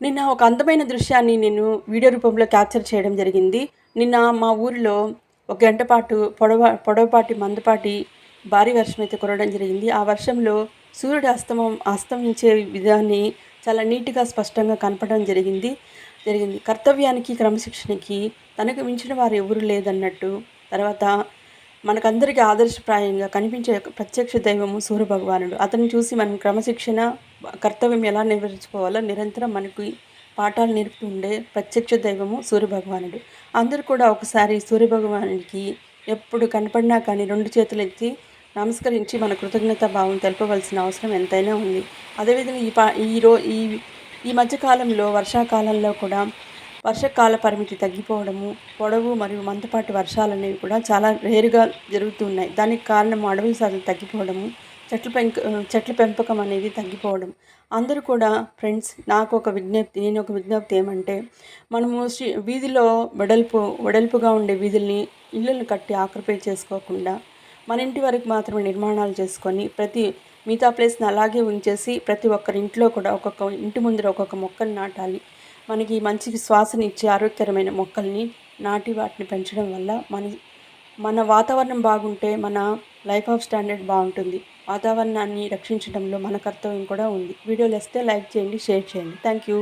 నిన్న ఒక అందమైన దృశ్యాన్ని నేను వీడియో రూపంలో క్యాప్చర్ చేయడం జరిగింది. నిన్న మా ఊరిలో ఒక గంట పాటు పొడవ పొడవపాటి మందపాటి భారీ వర్షం అయితే కురవడం జరిగింది. ఆ వర్షంలో సూర్యుడు అస్తమం అస్తమించే విధాన్ని చాలా నీట్గా స్పష్టంగా కనపడడం జరిగింది. జరిగింది. కర్తవ్యానికి క్రమశిక్షణకి తనకు మించిన వారు ఎవరు లేదన్నట్టు తర్వాత మనకందరికీ ఆదర్శప్రాయంగా కనిపించే ప్రత్యక్ష దైవము సూర్య భగవానుడు అతన్ని చూసి మనం క్రమశిక్షణ కర్తవ్యం ఎలా నిర్వహించుకోవాలో నిరంతరం మనకి పాఠాలు నేర్పుతూ ఉండే ప్రత్యక్ష దైవము సూర్య భగవానుడు అందరూ కూడా ఒకసారి సూర్యభగవానుడికి ఎప్పుడు కనపడినా కానీ రెండు చేతులు ఎత్తి నమస్కరించి మన కృతజ్ఞత భావం తెలపవలసిన అవసరం ఎంతైనా ఉంది. అదేవిధంగా ఈ పా ఈ రో ఈ ఈ మధ్యకాలంలో వర్షాకాలంలో కూడా వర్షకాల పరిమితి తగ్గిపోవడము పొడవు మరియు మందపాటి వర్షాలు అనేవి కూడా చాలా రేరుగా జరుగుతున్నాయి దానికి కారణం అడవుల సాధన తగ్గిపోవడము చెట్ల పెంక చెట్ల పెంపకం అనేది తగ్గిపోవడం. అందరూ కూడా ఫ్రెండ్స్ నాకు ఒక విజ్ఞప్తి నేను ఒక విజ్ఞప్తి ఏమంటే మనము శ్రీ వీధిలో వెడల్పు వెడల్పుగా ఉండే వీధుల్ని ఇళ్ళను కట్టి ఆక్రపై చేసుకోకుండా మన ఇంటి వరకు మాత్రమే నిర్మాణాలు చేసుకొని ప్రతి మిగతా ప్లేస్ని అలాగే ఉంచేసి ప్రతి ఒక్కరి ఇంట్లో కూడా ఒక్కొక్క ఇంటి ముందర ఒక్కొక్క మొక్కను నాటాలి. మనకి మంచి శ్వాసనిచ్చే ఆరోగ్యకరమైన మొక్కల్ని నాటి వాటిని పెంచడం వల్ల మన మన వాతావరణం బాగుంటే మన లైఫ్ ఆఫ్ స్టాండర్డ్ బాగుంటుంది. వాతావరణాన్ని రక్షించడంలో మన కర్తవ్యం కూడా ఉంది. వీడియోలు వస్తే లైక్ చేయండి షేర్ చేయండి. Thank you.